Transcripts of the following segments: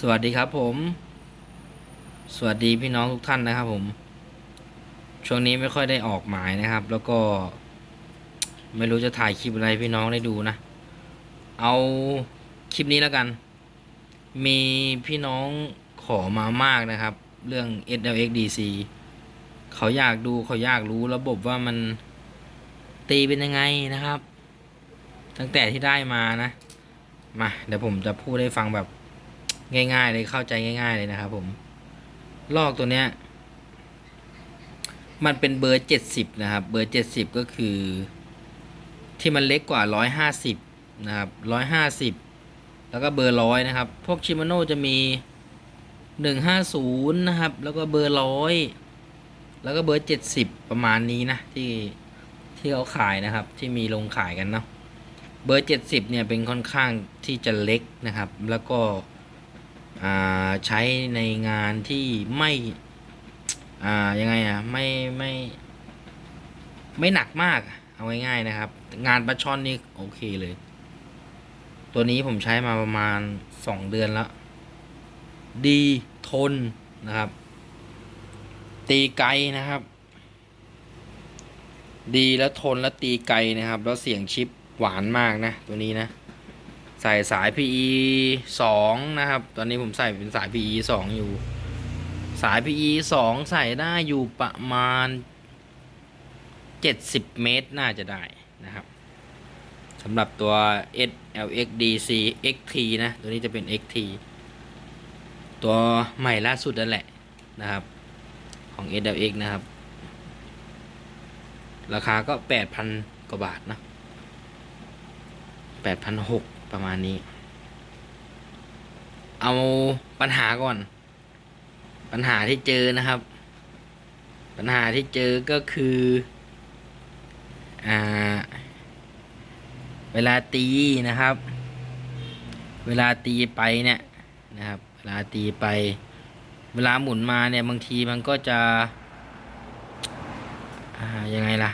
สวัสดีครับผม สวัสดีพี่น้องทุกท่านนะครับผม ช่วงนี้ไม่ค่อยได้ออกหมายนะครับ แล้วก็ ไม่รู้จะถ่ายคลิปอะไรพี่น้องได้ดูนะ เอาคลิปนี้แล้วกัน มีพี่น้องขอมามากนะครับ เรื่อง SLXDC เขาอยากดูเขาอยากรู้ระบบว่ามันตีเป็นยังไงนะครับ ตั้งแต่ที่ได้มานะ มาเดี๋ยวผมจะพูดให้ฟังแบบ ง่าย ๆ เลยเข้าใจง่าย ๆ เลยนะครับผม ลอกตัวเนี้ย มันเป็นเบอร์เจ็ดสิบนะครับ เบอร์เจ็ดสิบก็คือ ที่มันเล็กกว่าร้อยห้าสิบนะครับร้อยห้าสิบแล้วก็เบอร์ร้อยนะครับ พวกชิมาโน่จะมีหนึ่งห้าศูนย์นะครับ แล้วก็เบอร์ร้อยแล้วก็เบอร์เจ็ดสิบประมาณนี้นะที่ที่เขาขายนะครับ ที่มีลงขายกันเนาะเบอร์เจ็ดสิบเนี่ยเป็นค่อนข้างที่จะเล็กนะครับ แล้วก็ ใช้ในงานที่ไม่ยังไงอะไม่ไม่ไม่หนักมากเอาง่ายๆนะครับ งานปลาช่อนนี่โอเคเลย ตัวนี้ผมใช้มาประมาณสองเดือนแล้ว ดีทนนะครับ ตีไกลนะครับ ดีแล้วทนแล้วตีไกลนะครับ แล้วเสียงชิปหวานมากนะ ตัวนี้นะ ใส่สาย PE สองนะครับ ตอนนี้ผมใส่เป็นสาย PE สองอยู่ สาย PE สองใส่ได้อยู่ประมาณ 70 เมตรน่าจะได้นะครับสำหรับตัว SLX DC XT นะ ตัวนี้จะเป็น XT ตัวใหม่ล่าสุดนั่นแหละนะครับ ของ SLX นะครับ ราคาก็ 8,000 กว่าบาทนะ8,600 ประมาณนี้ เอาปัญหาก่อน ปัญหาที่เจอนะครับ ปัญหาที่เจอก็คืออ่าเวลาตีนะครับ เวลาตีไปเนี่ยนะครับ เวลาตีไป เวลาหมุนมาเนี่ยบางทีมันก็จะอ่ายังไงล่ะ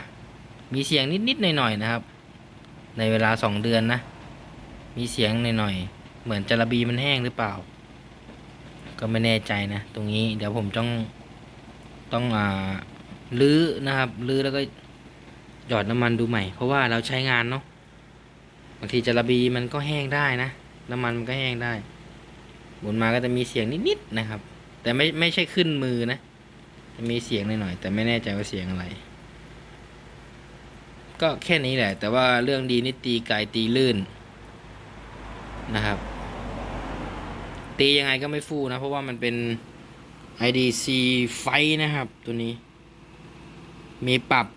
มีเสียงนิดๆหน่อยๆนะครับ ในเวลาสองเดือนนะ มีเสียงหน่อยๆ เหมือนจระบีมันแห้งหรือเปล่า ก็ไม่แน่ใจนะ ตรงนี้เดี๋ยวผมต้องต้องอ่าลื้อนะครับลื้อแล้วก็หยอดน้ำมันดูใหม่ เพราะว่าเราใช้งานเนาะบางทีจระบีมันก็แห้งได้นะ น้ำมันมันก็แห้งได้หมุนมาก็จะมีเสียงนิดๆนะครับ แต่ไม่ไม่ใช่ขึ้นมือนะ จะมีเสียงหน่อยๆแต่ไม่แน่ใจว่าเสียงอะไร ก็แค่นี้แหละ แต่ว่าเรื่องดีนี่ตีไกลตีลื่น นะครับตียังไงก็ไม่ฟูนะ เพราะว่ามันเป็น IDC ไฟนะครับ ตัวนี้ มีปรับ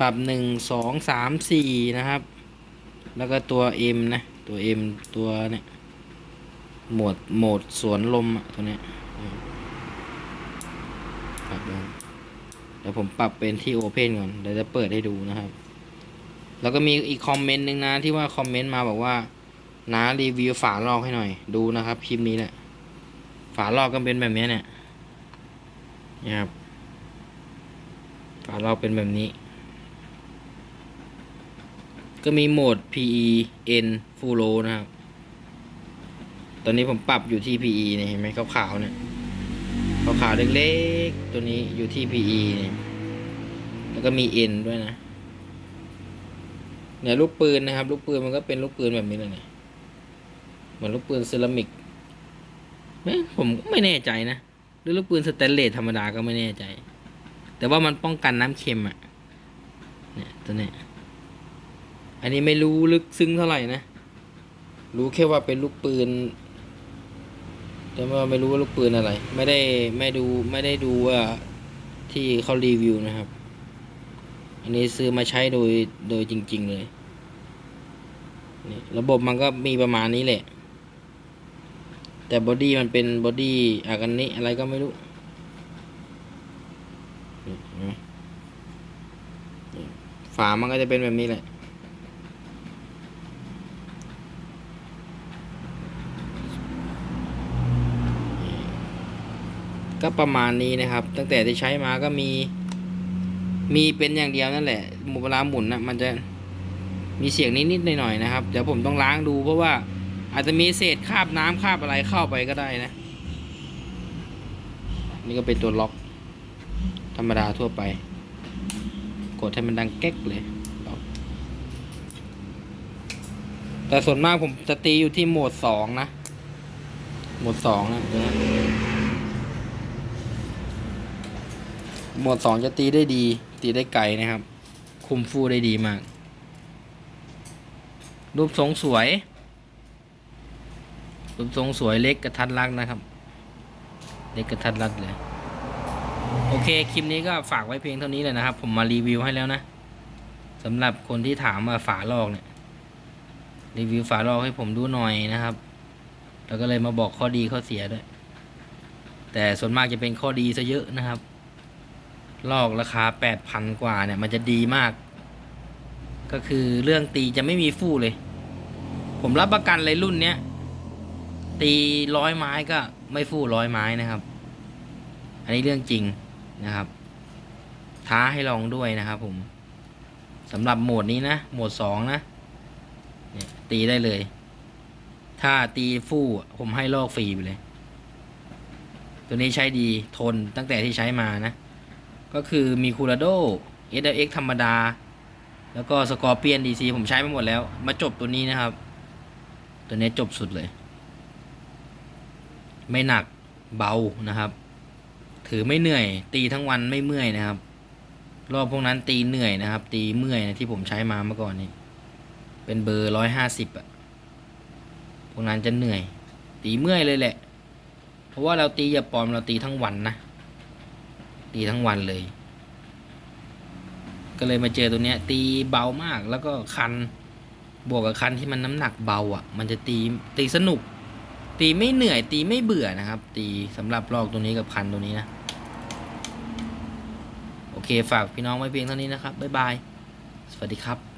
ปรับหนึ่งสองสามสี่นะครับ แล้วก็ตัว M นะ ตัว M ตัวเนี่ยโหมดโหมดสวนลมอะตัวนี้ปรับเดี๋ยวผมปรับเป็นที่ Open ก่อนเดี๋ยวจะเปิดให้ดูนะครับ แล้วก็มีอีกคอมเมนต์หนึ่งนะที่ว่าคอมเมนต์มาบอกว่า น้ารีวิวฝาลอกให้หน่อย ดูนะครับคลิปนี้แหละ ฝาลอกก็เป็นแบบนี้เนี่ยนี่ครับฝาลอกเป็นแบบนี้ ก็มีโหมด PE N Full Low นะครับ ตอนนี้ผมปรับอยู่ที่ PE เนี่ยเห็นไหมขาวๆเนี่ยขาวๆเล็กๆ ตัวนี้อยู่ที่ PE เนี่ยแล้วก็มี N ด้วยนะเนี่ยลูกปืนนะครับ ลูกปืนมันก็เป็นลูกปืนแบบนี้เลยเนี่ย เหมือนลูกปืนเซรามิกแม่ผมก็ไม่แน่ใจนะหรือลูกปืนสแตนเลสธรรมดาก็ไม่แน่ใจ แต่ว่ามันป้องกันน้ำเค็มอะ่ะเนี่ยตัวเนี้ยอันนี้ไม่รู้ลึกซึ้งเท่าไหร่นะ รู้แค่ว่าเป็นลูกปืนแต่ว่าไม่รู้ว่าลูกปืนอะไร ไม่ได้ไม่ดูไม่ได้ดูว่าที่เขารีวิวนะครับ อันนี้ซื้อมาใช้โดยโดยจริง ๆ เลยนี่ระบบมันก็มีประมาณนี้แหละ แต่บอดี้มันเป็นบอดี้อากันนี้อะไรก็ไม่รู้นี่นไหมนี่ฝามันก็จะเป็นแบบนี้แหละก็ประมาณนี้นะครับ ตั้งแต่ที่ใช้มาก็มี มีเป็นอย่างเดียวนั่นแหละหมุนเวลาหมุนนะมันจะมีเสียงนิดๆหน่อยๆนะครับ เดี๋ยวผมต้องล้างดูเพราะว่า อาจจะมีเศษคราบน้ำคราบอะไรเข้าไปก็ได้นะ นี่ก็เป็นตัวล็อก ธรรมดาทั่วไป กดให้มันดังเก๊กเลยล็อกแต่ส่วนมากผมจะตีอยู่ที่โหมดสองนะ โหมดสองนะตรงนี้โหมดสองจะตีได้ดี ตีได้ไกลนะครับ คุมฟูได้ดีมาก รูปทรงสวย รูปทรงสวยเล็กกระทัดรัดนะครับ เล็กกระทัดรัดเลย โอเคคลิปนี้ก็ฝากไว้เพียงเท่านี้เลยนะครับ ผมมารีวิวให้แล้วนะสำหรับคนที่ถามมาฝาลอกเนี่ยรีวิวฝาลอกให้ผมดูหน่อยนะครับ แล้วก็เลยมาบอกข้อดีข้อเสียด้วย แต่ส่วนมากจะเป็นข้อดีซะเยอะนะครับ ลอกราคาแปดพันกว่าเนี่ย มันจะดีมาก ก็คือเรื่องตีจะไม่มีฟู่เลย ผมรับประกันเลยรุ่นเนี้ย ตีร้อยไม้ก็ไม่ฟู่ร้อยไม้นะครับ อันนี้เรื่องจริงนะครับ ท้าให้ลองด้วยนะครับ ผมสำหรับโหมดนี้นะโหมดสองนะเนี่ยตีได้เลย ถ้าตีฟู่ผมให้ลอกฟรีไปเลย ตัวนี้ใช้ดีทนตั้งแต่ที่ใช้มานะ ก็คือมีคู r าโด SLX ธรรมดา แล้วก็สกอร์เปียน DC ผมใช้มาหมดแล้ว มาจบตัวนี้นะครับ ตัวนี้จบสุดเลย ไม่หนักเบานะครับ ถือไม่เหนื่อย ตีทั้งวันไม่เมื่อยนะครับ รอบพวกนั้นตีเหนื่อยนะครับ ตีเมื่อยนะที่ผมใช้มาเมื่อก่อนนี้ เป็นเบอร์ร้อยห้าสิบอะพวกนั้นจะเหนื่อย ตีเมื่อยเลยแหละ เพราะว่าเราตีอย่าปลอมเราตีทั้งวันนะ ตีทั้งวันเลย ก็เลยมาเจอตัวเนี้ย ตีเบามากแล้วก็คัน บวกกับคันที่มันน้ำหนักเบาอะ มันจะตีตีสนุก ตีไม่เหนื่อย ตีไม่เบื่อนะครับ ตีสำหรับลอกตัวนี้กับพันตัวนี้นะ โอเคฝากพี่น้องไว้เพียงเท่านี้นะครับ บ๊ายบาย สวัสดีครับ